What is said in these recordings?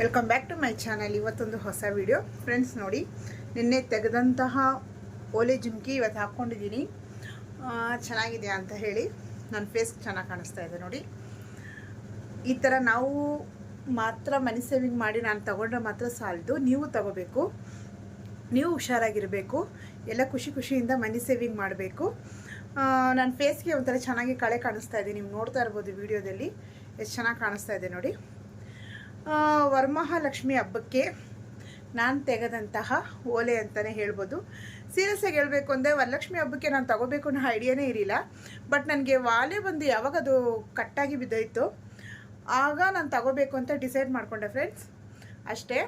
Welcome back to my channel ಇವತ್ತೊಂದು ಹೊಸ video friends ನೋಡಿ, ನಿನ್ನೆ ತೆಗೆದಂತಹ ಓಲೆ ಜುಮ್ಕಿ ಇವತ್ತು ಹಾಕ್ಕೊಂಡಿದ್ದೀನಿ. ಚೆನ್ನಾಗಿದೆ ಅಂತ ಹೇಳಿ ನನ್ನ ಫೇಸ್ ಚೆನ್ನಾಗಿ ಕಾಣಿಸ್ತಾ ಇದೆ ನೋಡಿ. ಈ ಥರ ನಾವು ಮಾತ್ರ ಮನಿ ಸೇವಿಂಗ್ ಮಾಡಿ ನಾನು ತಗೊಂಡ್ರೆ ಮಾತ್ರ ಸಾಲದು. ನೀವು ತಗೋಬೇಕು. ನೀವು ಹುಷಾರಾಗಿರಬೇಕು. ಎಲ್ಲ ಖುಷಿ ಖುಷಿಯಿಂದ ಮನಿ ಸೇವಿಂಗ್ ಮಾಡಬೇಕು. ನನ್ನ ಫೇಸ್ಗೆ ಒಂಥರ ಚೆನ್ನಾಗಿ ಕಳೆ ಕಾಣಿಸ್ತಾ ಇದೆ. ನೀವು ನೋಡ್ತಾ ಇರ್ಬೋದು ವೀಡಿಯೋದಲ್ಲಿ ಎಷ್ಟು ಚೆನ್ನಾಗಿ ಕಾಣಿಸ್ತಾ ಇದೆ ನೋಡಿ. ವರಮಹಾಲಕ್ಷ್ಮಿ ಹಬ್ಬಕ್ಕೆ ನಾನು ತೆಗೆದಂತಹ ಓಲೆ ಅಂತಲೇ ಹೇಳ್ಬೋದು. ಸೀರಿಯಸ್ಸಾಗಿ ಹೇಳಬೇಕು ಅಂದರೆ ವರಲಕ್ಷ್ಮಿ ಹಬ್ಬಕ್ಕೆ ನಾನು ತಗೋಬೇಕು ಅನ್ನೋ ಐಡಿಯಾನೇ ಇರಲಿಲ್ಲ. ಬಟ್ ನನಗೆ ವಾಲೆ ಬಂದು ಯಾವಾಗ ಅದು ಕಟ್ಟಾಗಿ ಬಿದ್ದೋಯ್ತು, ಆಗ ನಾನು ತಗೋಬೇಕು ಅಂತ ಡಿಸೈಡ್ ಮಾಡಿಕೊಂಡೆ ಫ್ರೆಂಡ್ಸ್ ಅಷ್ಟೇ.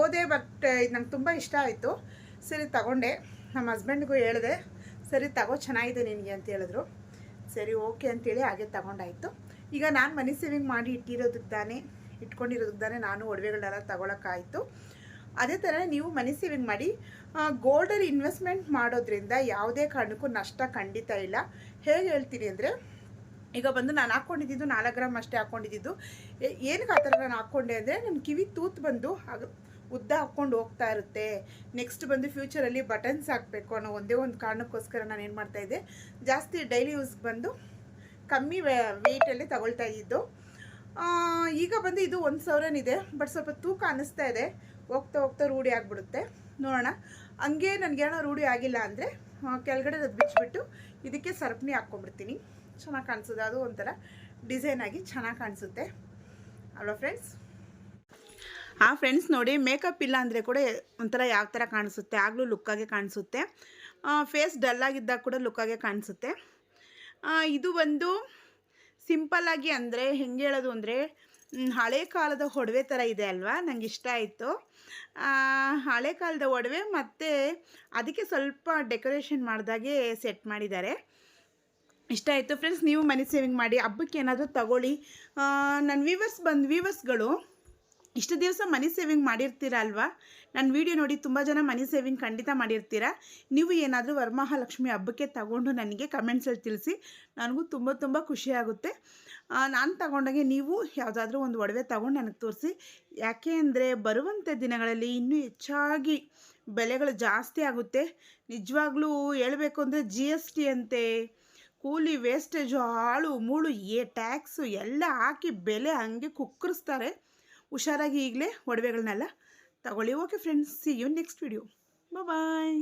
ಓದೆ ಬಟ್ ಇದು ನಂಗೆ ತುಂಬ ಇಷ್ಟ ಆಯಿತು. ಸರಿ ತಗೊಂಡೆ. ನಮ್ಮ ಹಸ್ಬೆಂಡ್ಗೂ ಹೇಳಿದೆ, ಸರಿ ತಗೋ, ಚೆನ್ನಾಗಿದೆ ನಿನಗೆ ಅಂತ ಹೇಳಿದ್ರು. ಸರಿ, ಓಕೆ ಅಂತೇಳಿ ಹಾಗೆ ತಗೊಂಡಾಯಿತು. ಈಗ ನಾನು ಮನಿ ಸೇವಿಂಗ್ ಮಾಡಿ ಇಟ್ಟಿರೋದಕ್ಕೆ ತಾನೇ ಇಟ್ಕೊಂಡಿರೋದಕ್ಕೆ ತಾನೇ ನಾನು ಒಡವೆಗಳನ್ನೆಲ್ಲ ತಗೊಳಕ್ಕಾಯಿತು. ಅದೇ ಥರ ನೀವು ಮನಿ ಸೇವಿಂಗ್ ಮಾಡಿ ಗೋಲ್ಡಲ್ಲಿ ಇನ್ವೆಸ್ಟ್ಮೆಂಟ್ ಮಾಡೋದ್ರಿಂದ ಯಾವುದೇ ಕಾರಣಕ್ಕೂ ನಷ್ಟ ಖಂಡಿತ ಇಲ್ಲ. ಹೇಗೆ ಹೇಳ್ತೀನಿ ಅಂದರೆ, ಈಗ ಬಂದು ನಾನು ಹಾಕ್ಕೊಂಡಿದ್ದು ನಾಲ್ಕು ಗ್ರಾಮ್ ಅಷ್ಟೇ ಹಾಕ್ಕೊಂಡಿದ್ದು ಏನಕ್ಕೆ ಆ ಥರ ನಾನು ಹಾಕ್ಕೊಂಡೆ ಅಂದರೆ, ನನ್ನ ಕಿವಿ ತೂತ್ ಬಂದು ಉದ್ದ ಹಾಕ್ಕೊಂಡು ಹೋಗ್ತಾ ಇರುತ್ತೆ. ನೆಕ್ಸ್ಟ್ ಬಂದು ಫ್ಯೂಚರಲ್ಲಿ ಬಟನ್ಸ್ ಹಾಕಬೇಕು ಅನ್ನೋ ಒಂದೇ ಒಂದು ಕಾರಣಕ್ಕೋಸ್ಕರ ನಾನು ಏನು ಮಾಡ್ತಾಯಿದ್ದೆ ಜಾಸ್ತಿ ಡೈಲಿ ಯೂಸ್ಗೆ ಬಂದು ಕಮ್ಮಿ ವೆಯ್ಟಲ್ಲಿ ತಗೊಳ್ತಾ ಇದ್ದಿದ್ದು ಆ, ಈಗ ಬಂದು ಇದು ಒಂದು ಸಾವಿರನಿದೆ ಬಟ್ ಸ್ವಲ್ಪ ತೂಕ ಅನ್ನಿಸ್ತಾ ಇದೆ. ಹೋಗ್ತಾ ಹೋಗ್ತಾ ರೂಢಿ ಆಗಿಬಿಡುತ್ತೆ. ನೋಡೋಣ. ಹಂಗೆ ನನಗೇನೋ ರೂಢಿ ಆಗಿಲ್ಲ ಅಂದರೆ ಕೆಳಗಡೆ ಅದು ಬಿಚ್ಚಿಬಿಟ್ಟು ಇದಕ್ಕೆ ಸರಪಣಿ ಹಾಕ್ಕೊಂಡ್ಬಿಡ್ತೀನಿ. ಚೆನ್ನಾಗಿ ಕಾಣಿಸುತ್ತೆ. ಅದು ಒಂಥರ ಡಿಸೈನ್ ಆಗಿ ಚೆನ್ನಾಗಿ ಕಾಣಿಸುತ್ತೆ. ಅಲ್ವಾ ಫ್ರೆಂಡ್ಸ್ ಆ ಫ್ರೆಂಡ್ಸ್ ನೋಡಿ ಮೇಕಪ್ ಇಲ್ಲ ಅಂದರೆ ಕೂಡ ಒಂಥರ ಯಾವ ಥರ ಕಾಣಿಸುತ್ತೆ? ಆಗಲೂ ಲುಕ್ಕಾಗೆ ಕಾಣಿಸುತ್ತೆ. ಫೇಸ್ ಡಲ್ಲಾಗಿದ್ದಾಗ ಕೂಡ ಲುಕ್ಕಾಗೆ ಕಾಣಿಸುತ್ತೆ. ಇದು ಒಂದು ಸಿಂಪಲ್ಲಾಗಿ ಅಂದರೆ ಹೆಂಗೆ ಹೇಳೋದು ಅಂದರೆ ಹಳೆ ಕಾಲದ ಒಡವೆ ಥರ ಇದೆ ಅಲ್ವಾ? ನನಗೆ ಇಷ್ಟ ಆಯಿತು. ಹಳೆ ಕಾಲದ ಒಡವೆ ಮತ್ತು ಅದಕ್ಕೆ ಸ್ವಲ್ಪ ಡೆಕೋರೇಷನ್ ಮಾಡಿದಾಗೆ ಸೆಟ್ ಮಾಡಿದ್ದಾರೆ. ಇಷ್ಟ ಆಯಿತು. ಫ್ರೆಂಡ್ಸ್ ನೀವು ಮನಿ ಸೇವಿಂಗ್ ಮಾಡಿ, ಹಬ್ಬಕ್ಕೆ ಏನಾದರೂ ತಗೊಳ್ಳಿ. ನನ್ನ ವೀವರ್ಸ್ ಬಂದು ವೀವರ್ಸ್ಗಳು ಇಷ್ಟು ದಿವಸ ಮನಿ ಸೇವಿಂಗ್ ಮಾಡಿರ್ತೀರ ಅಲ್ವಾ? ನನ್ನ ವಿಡಿಯೋ ನೋಡಿ ತುಂಬ ಜನ ಮನಿ ಸೇವಿಂಗ್ ಖಂಡಿತ ಮಾಡಿರ್ತೀರ. ನೀವು ಏನಾದರೂ ವರಮಹಾಲಕ್ಷ್ಮಿ ಹಬ್ಬಕ್ಕೆ ತಗೊಂಡು ನನಗೆ ಕಮೆಂಟ್ಸಲ್ಲಿ ತಿಳಿಸಿ, ನನಗೂ ತುಂಬ ತುಂಬ ಖುಷಿಯಾಗುತ್ತೆ ನಾನು ತಗೊಂಡಾಗೆ ನೀವು ಯಾವುದಾದ್ರೂ ಒಂದು ಒಡವೆ ತಗೊಂಡು ನನಗೆ ತೋರಿಸಿ. ಯಾಕೆ ಅಂದರೆ ಬರುವಂಥ ದಿನಗಳಲ್ಲಿ ಇನ್ನೂ ಹೆಚ್ಚಾಗಿ ಬೆಲೆಗಳು ಜಾಸ್ತಿ ಆಗುತ್ತೆ. ನಿಜವಾಗ್ಲೂ ಹೇಳಬೇಕು ಅಂದರೆ ಜಿ ಎಸ್ ಟಿ ಅಂತೆ. ಕೂಲಿ ವೇಸ್ಟೇಜು ಹಾಳು ಮೂಳು, ಏ ಟ್ಯಾಕ್ಸು ಎಲ್ಲ ಹಾಕಿ ಬೆಲೆ ಹಂಗೆ ಕುಕ್ಕರಿಸ್ತಾರೆ. ಹುಷಾರಾಗಿ ಈಗಲೇ ಒಡವೆಗಳನ್ನೆಲ್ಲ ತಗೊಳ್ಳಿ. Okay friends see you next video bye